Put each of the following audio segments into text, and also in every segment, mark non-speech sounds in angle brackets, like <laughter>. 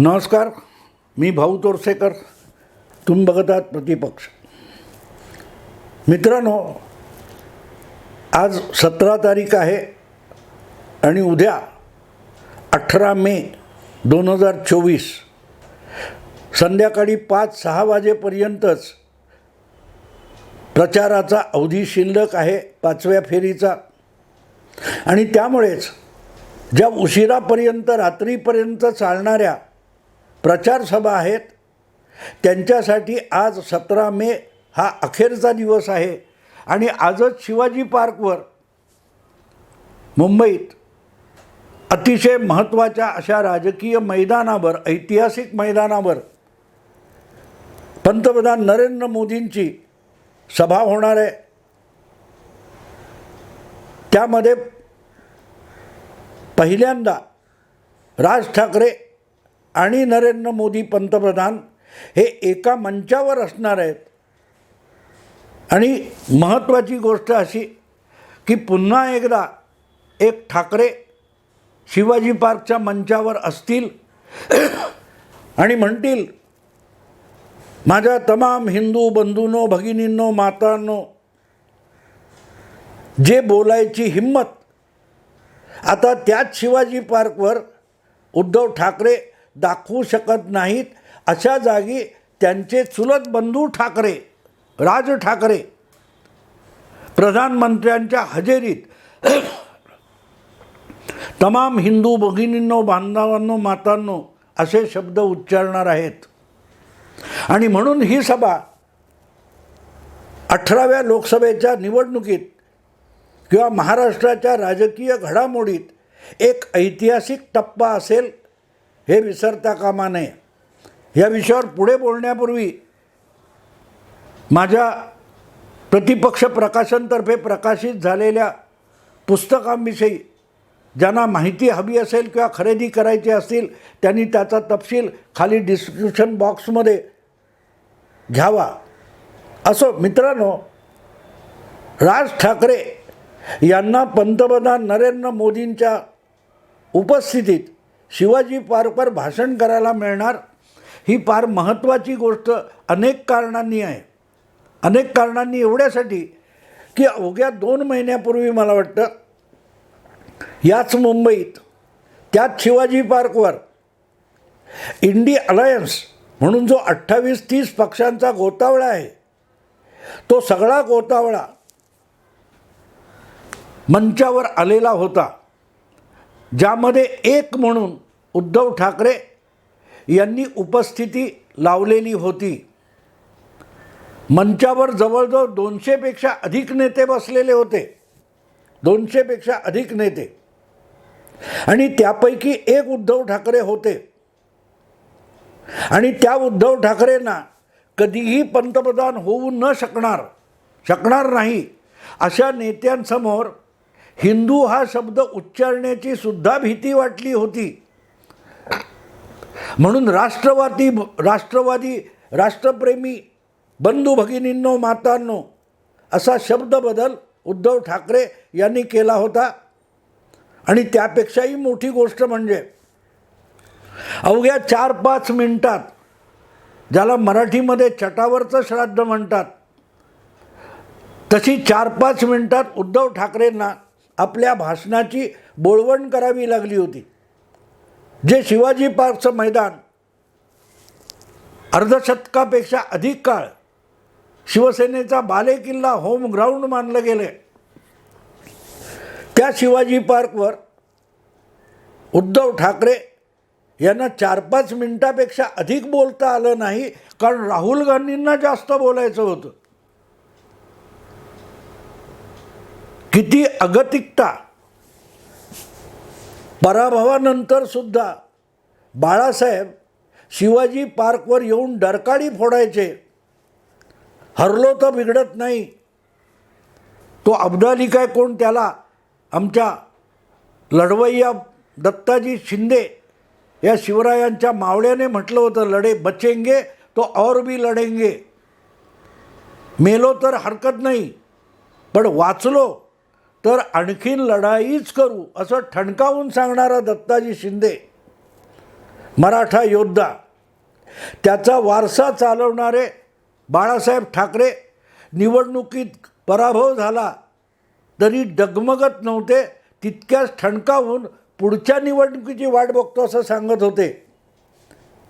नमस्कार मी भाऊ तोरसेकर. तुम्ही बघत आहात प्रतिपक्ष. मित्रांनो आज सतरा तारीख आहे आणि उद्या अठरा मे दोन हजार चोवीस. संध्याकाळी पाच सहा वाजेपर्यंतच प्रचाराचा अवधी शिल्लक आहे पाचव्या फेरीचा. आणि त्यामुळेच ज्या उशिरापर्यंत रात्रीपर्यंत चालणाऱ्या प्रचारसभा आहेत. त्यांच्यासाठी आज सतरा मे हा अखेरचा दिवस आहे. आणि आजच शिवाजी पार्कवर मुंबईत अतिशय महत्त्वाच्या अशा राजकीय मैदानावर ऐतिहासिक मैदानावर पंतप्रधान नरेंद्र मोदींची सभा होणार आहे. त्यामध्ये पहिल्यांदा राज ठाकरे आणि नरेंद्र मोदी पंतप्रधान हे एका मंचावर असणार आहेत. आणि महत्त्वाची गोष्ट अशी की पुन्हा एकदा एक ठाकरे शिवाजी पार्कच्या मंचावर असतील <clears throat> आणि म्हणतील माझ्या तमाम हिंदू बंधूंनो भगिनींनो मातांनो जे बोलायची हिंमत आता त्याच शिवाजी पार्कवर उद्धव ठाकरे दाखवू शकत नाहीत. अशा जागी त्यांचे चुलत बंधू ठाकरे राज ठाकरे प्रधानमंत्र्यांच्या हजेरीत तमाम हिंदू भगिनींनो बांधवांनो मातांनो असे शब्द उच्चारणार आहेत. आणि म्हणून ही सभा अठराव्या लोकसभेच्या निवडणुकीत किंवा महाराष्ट्राच्या राजकीय घडामोडीत एक ऐतिहासिक टप्पा असेल हे विसरता कामा नये. या विषयावर पुढे बोलण्यापूर्वी माझ्या प्रतिपक्ष प्रकाशनतर्फे प्रकाशित झालेल्या पुस्तकांविषयी ज्यांना माहिती हवी असेल किंवा खरेदी करायची असतील त्यांनी त्याचा तपशील खाली डिस्क्रिप्शन बॉक्समध्ये घ्यावा. असो मित्रांनो राज ठाकरे यांना पंतप्रधान नरेंद्र मोदींच्या उपस्थितीत शिवाजी पार्कवर भाषण करायला मिळणार ही फार महत्त्वाची गोष्ट अनेक कारणांनी आहे. अनेक कारणांनी एवढ्यासाठी की अवघ्या दोन महिन्यापूर्वी मला वाटतं याच मुंबईत त्याच शिवाजी पार्कवर इंडी अलायन्स म्हणून जो अठ्ठावीस तीस पक्षांचा गोतावळा आहे तो सगळा गोतावळा मंचावर आलेला होता. ज्यामध्ये एक म्हणून उद्धव ठाकरे यांनी उपस्थिती लावलेली होती. मंचावर जवळजवळ दोनशेपेक्षा अधिक नेते बसलेले होते. दोनशेपेक्षा अधिक नेते. आणि त्यापैकी एक उद्धव ठाकरे होते. आणि त्या उद्धव ठाकरेंना कधीही पंतप्रधान होऊ न शकणार शकणार नाही अशा नेत्यांसमोर हिंदू हा शब्द उच्चारण्याची सुद्धा भीती वाटली होती. म्हणून राष्ट्रवादी राष्ट्रवादी राष्ट्रप्रेमी बंधू भगिनींनो मातांनो असा शब्द बदल उद्धव ठाकरे यांनी केला होता. आणि त्यापेक्षाही मोठी गोष्ट म्हणजे अवघ्या चार पाच मिनटात ज्याला मराठीमध्ये चटावरचं श्राद्ध म्हणतात तशी चार पाच मिनटात उद्धव ठाकरेंना आपल्या भाषणाची बोळवण करावी लागली होती. जे शिवाजी पार्कचं मैदान अर्धशतकापेक्षा अधिक काळ शिवसेनेचा बालेकिल्ला होम ग्राउंड मानलं गेलं त्या शिवाजी पार्कवर उद्धव ठाकरे यांना चार पाच मिनटापेक्षा अधिक बोलता आलं नाही कारण राहुल गांधींना जास्त बोलायचं होतं. किती अगतिकता. पराभवानंतर सुद्धा बाळासाहेब शिवाजी पार्कवर येऊन डरकाळी फोडायचे. हरलो तर बिघडत नाही. तो अब्दाली काय कोण त्याला आमच्या लढवय्या दत्ताजी शिंदे या शिवरायांच्या मावळ्याने म्हटलं होतं लढे बचेंगे तो और भी लढेंगे. मेलो तर हरकत नाही पण वाचलो. तर आणखीन लढाईच करू असं ठणकावून सांगणारा दत्ताजी शिंदे मराठा योद्धा त्याचा वारसा चालवणारे बाळासाहेब ठाकरे निवडणुकीत पराभव झाला तरी डगमगत नव्हते तितक्याच ठणकावून पुढच्या निवडणुकीची वाट बघतो असं सांगत होते.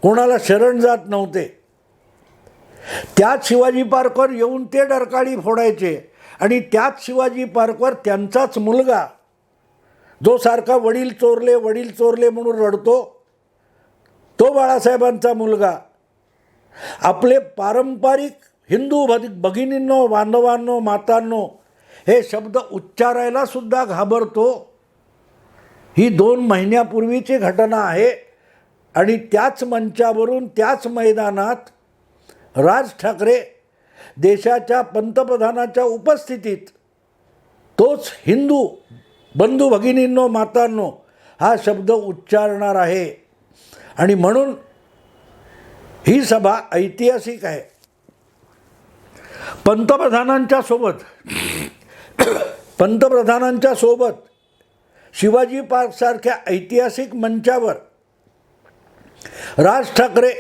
कोणाला शरण जात नव्हते. त्याच शिवाजी पार्कवर येऊन ते डरकाळी फोडायचे. आणि त्याच शिवाजी पार्कवर त्यांचाच मुलगा जो सारखा वडील चोरले वडील चोरले म्हणून रडतो तो बाळासाहेबांचा मुलगा. आपले पारंपरिक हिंदू भग भगिनींनो बांधवांनो मातांनो हे शब्द उच्चारायला सुद्धा घाबरतो. ही दोन महिन्यापूर्वीची घटना आहे आणि त्याच मंचावरून त्याच मैदानात राज ठाकरे देशाच्या पंतप्रधानाच्या उपस्थितीत तोच हिंदू बंधू भगिनींनो मातांनो हा शब्द उच्चारणार आहे. आणि म्हणून ही सभा ऐतिहासिक आहे. पंतप्रधानांच्या सोबत पंतप्रधानांच्या सोबत शिवाजी पार्कसारख्या ऐतिहासिक मंचावर राज ठाकरे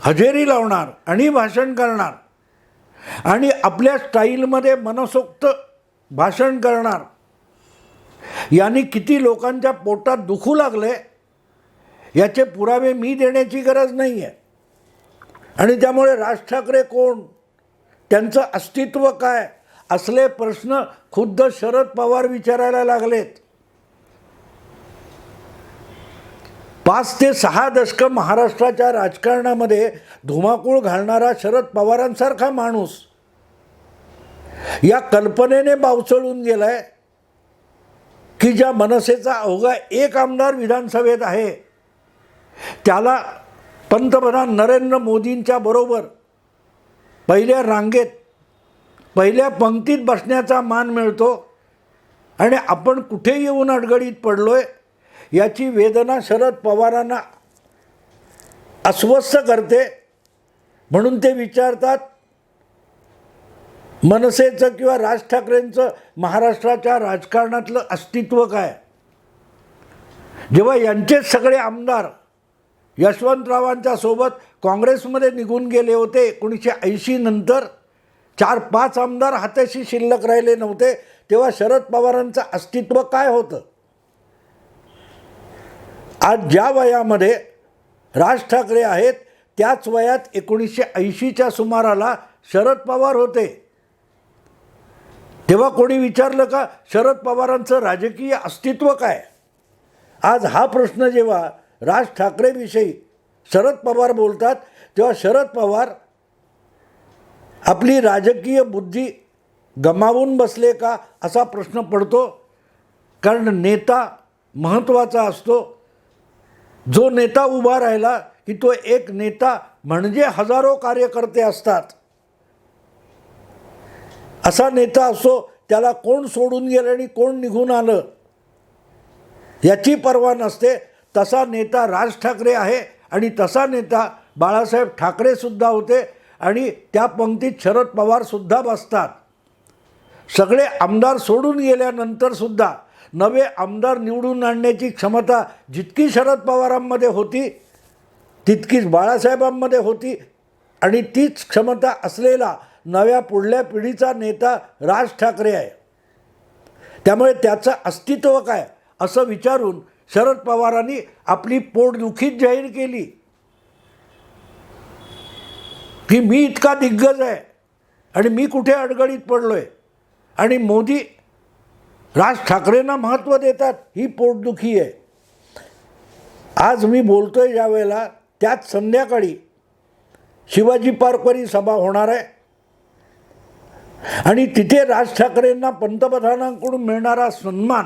हजेरी लावणार आणि भाषण करणार. आणि आपल्या स्टाईलमध्ये मनसोक्त भाषण करणार. यांनी किती लोकांच्या पोटात दुखू लागले याचे पुरावे मी देण्याची गरज नाही आहे आणि त्यामुळे राज ठाकरे कोण? त्यांचं अस्तित्व काय? असले प्रश्न खुद्द शरद पवार विचारायला लागलेत. पाच ते सहा दशकं महाराष्ट्राच्या राजकारणामध्ये धुमाकूळ घालणारा शरद पवारांसारखा माणूस या कल्पनेने बावचळून गेलाय की ज्या मनसेचा अवघा एक आमदार विधानसभेत आहे त्याला पंतप्रधान नरेंद्र मोदींच्या बरोबर पहिल्या रांगेत पहिल्या पंक्तीत बसण्याचा मान मिळतो आणि आपण कुठे येऊन अडगडीत पडलो आहे याची वेदना शरद पवारांना अस्वस्थ करते म्हणून ते विचारतात मनसेचं किंवा राज ठाकरेंचं महाराष्ट्राच्या राजकारणातलं अस्तित्व काय? जेव्हा यांचेच सगळे आमदार यशवंतरावांच्या सोबत काँग्रेसमध्ये निघून गेले होते एकोणीसशे ऐंशी नंतर चार पाच आमदार हाताशी शिल्लक राहिले नव्हते तेव्हा शरद पवारांचं अस्तित्व काय होतं? आज ज्या वयामध्ये राज ठाकरे आहेत त्याच वयात एकोणीसशे ऐंशीच्या सुमाराला शरद पवार होते. तेव्हा कोणी विचारलं का शरद पवारांचं राजकीय अस्तित्व काय? आज हा प्रश्न जेव्हा राज ठाकरेविषयी शरद पवार बोलतात तेव्हा शरद पवार आपली राजकीय बुद्धी गमावून बसले का असा प्रश्न पडतो. कारण नेता महत्त्वाचा असतो. जो नेता उभा राहिला की तो एक नेता म्हणजे हजारो कार्यकर्ते असतात. असा नेता असो त्याला कोण सोडून गेलं आणि कोण निघून आलं याची पर्वा नसते. तसा नेता राज ठाकरे आहे आणि तसा नेता बाळासाहेब ठाकरेसुद्धा होते आणि त्या पंक्तीत शरद पवारसुद्धा बसतात. सगळे आमदार सोडून गेल्यानंतरसुद्धा नवे आमदार निवडून आणण्याची क्षमता जितकी शरद पवारांमध्ये होती तितकीच बाळासाहेबांमध्ये होती आणि तीच क्षमता असलेला नव्या पुढल्या पिढीचा नेता राज ठाकरे आहे. त्यामुळे त्याचं अस्तित्व काय असं विचारून शरद पवारांनी आपली पोटदुखीच जाहीर केली. की मी इतका दिग्गज आहे आणि मी कुठे अडगळीत पडलो आहे आणि मोदी राज ठाकरेंना महत्त्व देतात ही पोटदुखी आहे. आज मी बोलतोय ज्या वेळेला त्याच संध्याकाळी शिवाजी पार्कवरी सभा होणार आहे. आणि तिथे राज ठाकरेंना पंतप्रधानांकडून मिळणारा सन्मान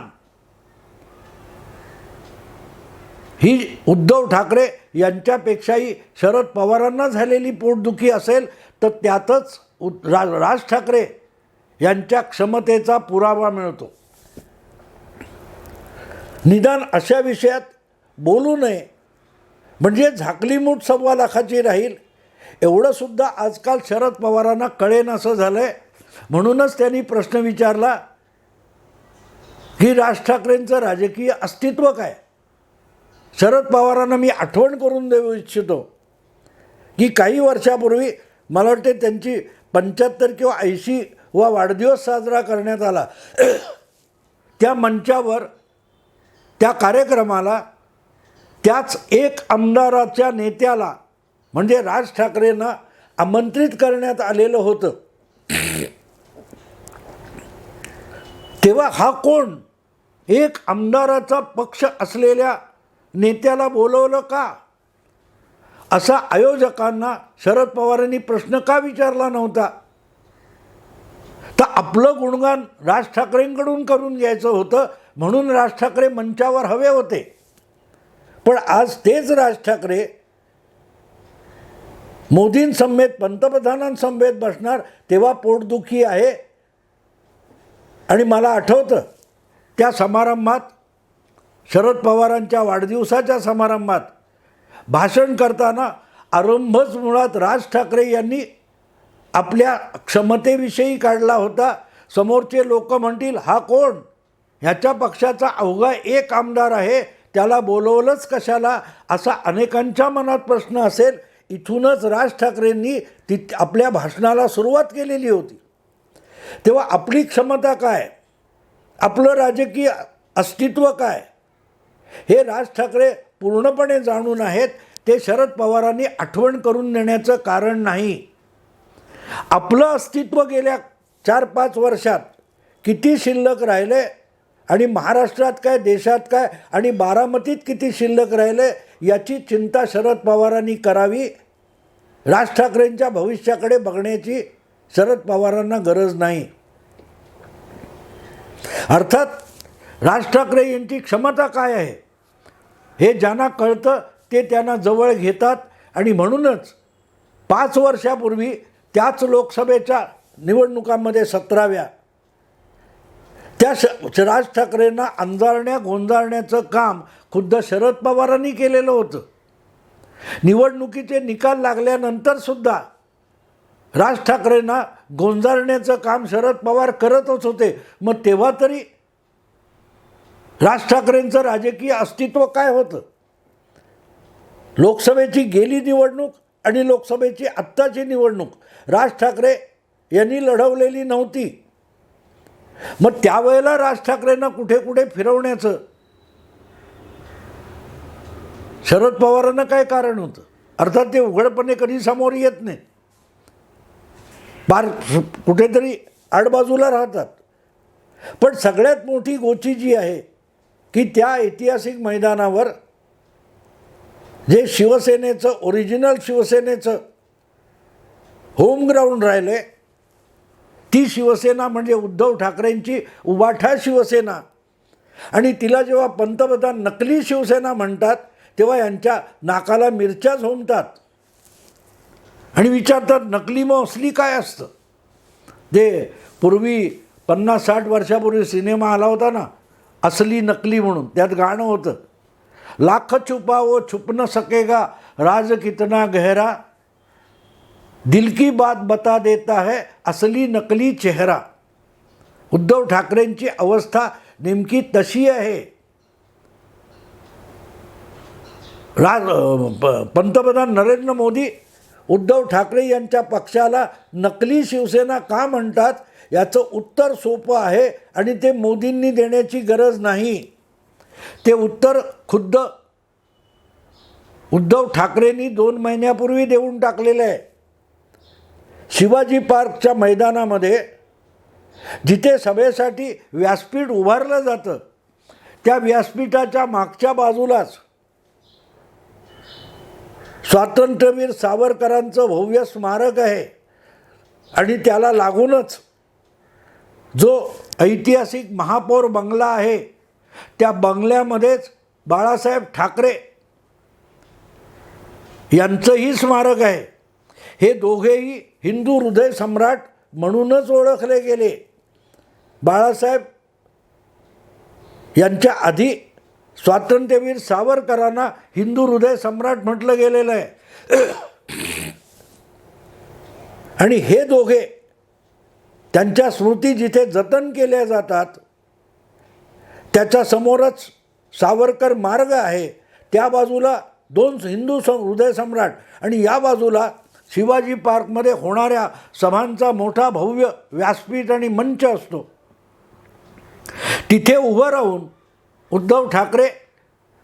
ही उद्धव ठाकरे यांच्यापेक्षाही शरद पवारांना झालेली पोटदुखी असेल तर त्यातच उ रा राज ठाकरे यांच्या क्षमतेचा पुरावा मिळतो. निदान अशा विषयात बोलू नये. म्हणजे झाकलीमूठ सव्वा लाखाची राहील एवढंसुद्धा आजकाल शरद पवारांना कळेन असं झालं आहे म्हणूनच त्यांनी प्रश्न विचारला की राज ठाकरेंचं राजकीय अस्तित्व काय? शरद पवारांना मी आठवण करून देऊ इच्छितो की काही वर्षापूर्वी मला वाटते त्यांची पंच्याहत्तर किंवा ऐंशी वा वाढदिवस साजरा करण्यात आला. <clears throat> त्या मंचावर त्या कार्यक्रमाला त्याच एक आमदाराच्या नेत्याला म्हणजे राज ठाकरेंना आमंत्रित करण्यात आलेलं होतं. तेव्हा हा कोण? एक आमदाराचा पक्ष असलेल्या नेत्याला बोलवलं का? असा आयोजकांना शरद पवारांनी प्रश्न का विचारला नव्हता? तर आपलं गुणगान राज ठाकरेंकडून करून घ्यायचं होतं. म्हणून राज ठाकरे मंचावर हवे होते. पण आज तेच राज ठाकरे मोदींसमवेत पंतप्रधानांसमवेत बसणार तेव्हा पोटदुखी आहे. आणि मला आठवतं त्या समारंभात शरद पवारांच्या वाढदिवसाच्या समारंभात भाषण करताना आरंभच मुळात राज ठाकरे यांनी आपल्या क्षमतेविषयी काढला होता. समोरचे लोक म्हणतील हा कोण? ह्याच्या पक्षाचा अवघा एक आमदार आहे त्याला बोलवलंच कशाला? असा अनेकांच्या मनात प्रश्न असेल. इथूनच राज ठाकरेंनी ती आपल्या भाषणाला सुरुवात केलेली होती. तेव्हा आपली क्षमता काय? आपलं राजकीय अस्तित्व काय? हे राज ठाकरे पूर्णपणे जाणून आहेत. ते शरद पवारांनी आठवण करून देण्याचं कारण नाही. आपलं अस्तित्व गेल्या चार पाच वर्षात किती शिल्लक राहिले? आणि महाराष्ट्रात काय देशात काय आणि बारामतीत किती शिल्लक राहिले याची चिंता शरद पवारांनी करावी. राज ठाकरेंच्या भविष्याकडे बघण्याची शरद पवारांना गरज नाही. अर्थात राज ठाकरे यांची क्षमता काय आहे? हे ज्यांना कळतं ते त्यांना जवळ घेतात आणि म्हणूनच पाच वर्षापूर्वी त्याच लोकसभेच्या निवडणुकांमध्ये सतराव्या त्या श राज ठाकरेंना अंजारण्या गोंजारण्याचं काम खुद्द शरद पवारांनी केलेलं होतं. निवडणुकीचे निकाल लागल्यानंतरसुद्धा राज ठाकरेंना गोंजारण्याचं काम शरद पवार करतच होते. मग तेव्हा तरी राज ठाकरेंचं राजकीय अस्तित्व काय होतं? लोकसभेची गेली निवडणूक आणि लोकसभेची आत्ताची निवडणूक. राज ठाकरे यांनी लढवलेली नव्हती. मग त्यावेळेला राज ठाकरेंना कुठे कुठे फिरवण्याचं? शरद पवारांना काय कारण होतं? अर्थात ते उघडपणे कधी समोर येत नाहीत. पार कुठेतरी आडबाजूला राहतात. पण सगळ्यात मोठी गोची जी आहे की त्या ऐतिहासिक मैदानावर जे शिवसेनेचं ओरिजिनल शिवसेनेचं होम ग्राउंड राहिले ती शिवसेना म्हणजे उद्धव ठाकरेंची उबाठा शिवसेना. आणि तिला जेव्हा पंतप्रधान नकली शिवसेना म्हणतात तेव्हा यांच्या नाकाला मिरच्या झोमतात आणि विचारतात नकली मग असली काय असतं? ते पूर्वी पन्नास साठ वर्षापूर्वी सिनेमा आला होता ना असली नकली म्हणून त्यात गाणं होतं. लाख छुपा वो छुप न सकेगा राज कितना गहरा दिल की बात बता देता है असली नकली चेहरा। उद्धव ठाकरेंची अवस्था नेमकी तशी आहे। राज प- पंतप्रधान नरेंद्र मोदी उद्धव ठाकरे यांच्या पक्षाला नकली शिवसेना का म्हणतात याचं उत्तर सोपं आहे आणि ते मोदींनी देण्याची गरज नाही। ते उत्तर खुद्द उद्धव ठाकरेंनी दोन महिन्यापूर्वी देऊन टाकलेलं आहे। शिवाजी पार्कच्या मैदानामध्ये जिथे सभेसाठी व्यासपीठ उभारलं जातं त्या व्यासपीठाच्या मागच्या बाजूलाच स्वातंत्र्यवीर सावरकरांचं भव्य स्मारक आहे. आणि त्याला लागूनच जो ऐतिहासिक महापौर बंगला आहे त्या बंगल्यामध्येच बाळासाहेब ठाकरे यांचंही स्मारक आहे. हे दोघेही हिंदू हृदय सम्राट म्हणूनच ओळखले गेले. बाळासाहेब यांच्या आधी स्वातंत्र्यवीर सावरकरांना हिंदू हृदय सम्राट म्हटलं गेलेलं आहे. आणि हे दोघे त्यांच्या स्मृती जिथे जतन केल्या जातात त्याच्यासमोरच सावरकर मार्ग आहे. त्या बाजूला दोन हिंदू सम हृदय सम्राट आणि या बाजूला शिवाजी पार्कमध्ये होणाऱ्या सभांचा मोठा भव्य व्यासपीठ आणि मंच असतो. तिथे उभं राहून उद्धव ठाकरे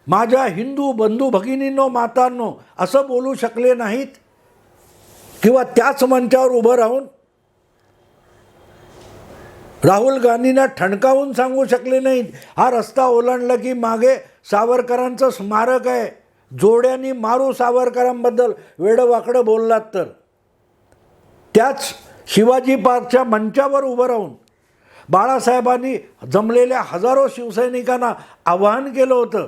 माझ्या हिंदू बंधू भगिनींनो मातांनो असं बोलू शकले नाहीत? किंवा त्याच मंचावर उभं राहून राहुल गांधींना ठणकावून सांगू शकले नाहीत हा रस्ता ओलांडला की मागे सावरकरांचं स्मारक आहे. जोड्यांनी मारू सावरकरांबद्दल वेडवाकडं बोललात तर. त्याच शिवाजी पार्कच्या मंचावर उभं राहून बाळासाहेबांनी जमलेल्या हजारो शिवसैनिकांना आवाहन केलं होतं.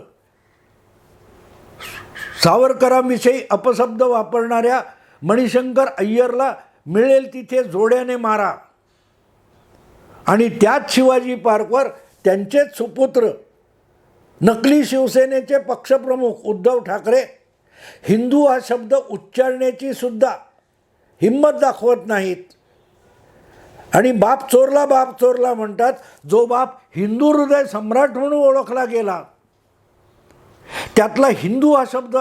सावरकरांविषयी अपशब्द वापरणाऱ्या मणिशंकर अय्यरला मिळेल तिथे जोड्याने मारा. आणि त्याच शिवाजी पार्कवर त्यांचेच सुपुत्र नकली शिवसेनेचे पक्षप्रमुख उद्धव ठाकरे हिंदू हा शब्द उच्चारण्याची सुद्धा हिंमत दाखवत नाहीत. आणि बाप चोरला बाप चोरला म्हणतात जो बाप हिंदू हृदय सम्राट म्हणून ओळखला गेला त्यातला हिंदू हा शब्द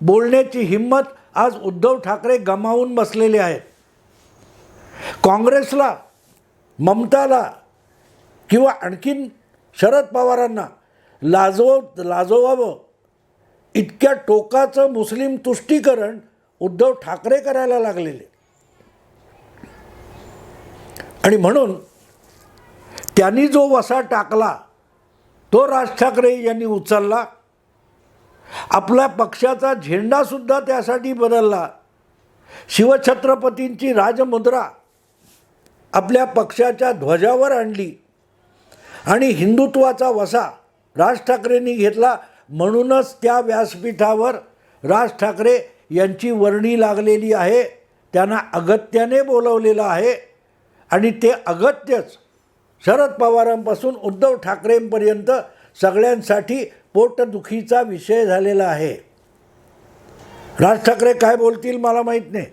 बोलण्याची हिंमत आज उद्धव ठाकरे गमावून बसलेले आहेत. काँग्रेसला ममताला किंवा आणखीन शरद पवारांना लाजव लाजवावं इतक्या टोकाचं मुस्लिम तुष्टीकरण उद्धव ठाकरे करायला लागलेले. आणि म्हणून त्यांनी जो वसा टाकला तो राज ठाकरे यांनी उचलला. आपल्या पक्षाचा झेंडासुद्धा त्यासाठी बदलला. शिवछत्रपतींची राजमुद्रा आपल्या पक्षाच्या ध्वजावर आणली. आणि हिंदुत्वाचा वसा राज ठाकरेंनी घेतला. म्हणूनच त्या व्यासपीठावर राज ठाकरे यांची वर्णी लागलेली आहे. त्यांना अगत्याने बोलवलेलं आहे. आणि ते अगत्यच शरद पवारांपासून उद्धव ठाकरेंपर्यंत सगळ्यांसाठी पोटदुखीचा विषय झालेला आहे. राज ठाकरे काय बोलतील मला माहीत नाही.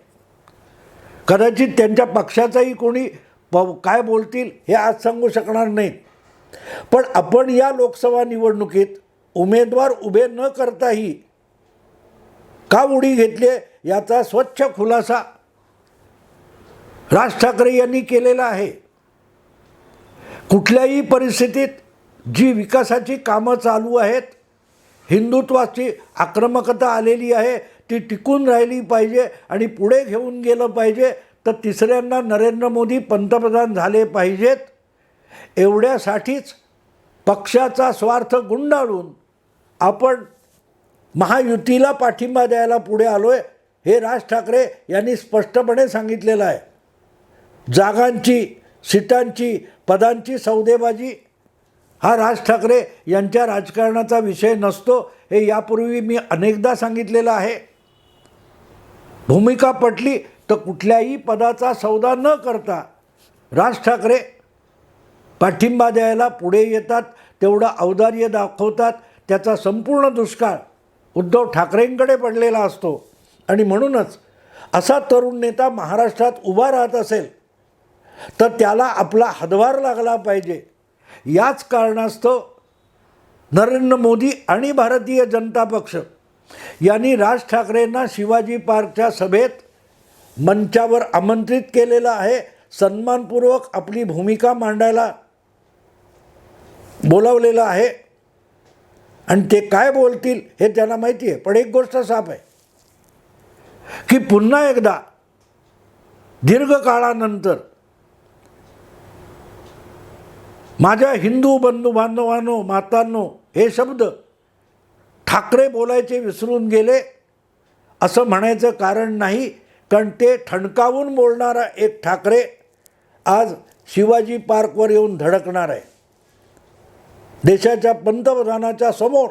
कदाचित त्यांच्या पक्षाचाही कोणी प काय बोलतील हे आज सांगू शकणार नाहीत. पण आपण या लोकसभा निवडणुकीत उमेदवार उभे न करताही का उडी घेतली याचा स्वच्छ खुलासा राज ठाकरे यांनी केलेला आहे. कुठल्याही परिस्थितीत जी विकासाची कामं चालू आहेत हिंदुत्वाची आक्रमकता आलेली आहे ती टिकून राहिली पाहिजे आणि पुढे घेऊन गेलं पाहिजे तर तिसऱ्यांदा नरेंद्र मोदी पंतप्रधान झाले पाहिजेत. एवढ्यासाठीच पक्षाचा स्वार्थ गुंडाळून आपण महायुतीला पाठिंबा द्यायला पुढे आलो आहे हे राज ठाकरे यांनी स्पष्टपणे सांगितलेलं आहे. जागांची सीटांची पदांची सौदेबाजी हा राज ठाकरे यांच्या राजकारणाचा विषय नसतो हे यापूर्वी मी अनेकदा सांगितलेलं आहे. भूमिका पटली तर कुठल्याही पदाचा सौदा न करता राज ठाकरे पाठिंबा द्यायला पुढे येतात तेवढं औदार्य दाखवतात त्याचा संपूर्ण दुष्काळ उद्धव ठाकरेंकडे पडलेला असतो. आणि म्हणूनच असा तरुण नेता महाराष्ट्रात उभा राहत असेल तर त्याला आपला हदवार लागला पाहिजे. याच कारणास्तव नरेंद्र मोदी आणि भारतीय जनता पक्ष यांनी राज ठाकरेंना शिवाजी पार्कच्या सभेत मंचावर आमंत्रित केलेलं आहे. सन्मानपूर्वक आपली भूमिका मांडायला बोलावलेलं आहे. आणि ते काय बोलतील हे त्यांना माहिती आहे. पण एक गोष्ट साफ आहे. की पुन्हा एकदा दीर्घकाळानंतर माझ्या हिंदू बंधू बांधवांनो मातांनो हे शब्द ठाकरे बोलायचे विसरून गेले असं म्हणायचं कारण नाही. कारण ते ठणकावून बोलणारा एक ठाकरे आज शिवाजी पार्कवर येऊन धडकणार आहे. देशाच्या पंतप्रधानाच्या समोर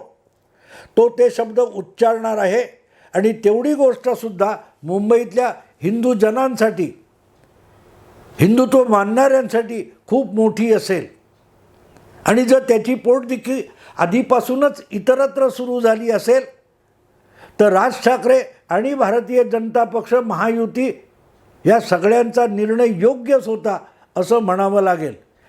तो ते शब्द उच्चारणार आहे. आणि तेवढी गोष्टसुद्धा मुंबईतल्या हिंदू जनांसाठी हिंदुत्व मानणाऱ्यांसाठी खूप मोठी असेल. आणि जर त्याची पोटदेखील आधीपासूनच इतरत्र सुरू झाली असेल तर राज ठाकरे आणि भारतीय जनता पक्ष महायुती या सगळ्यांचा निर्णय योग्यच होता असं म्हणावं लागेल.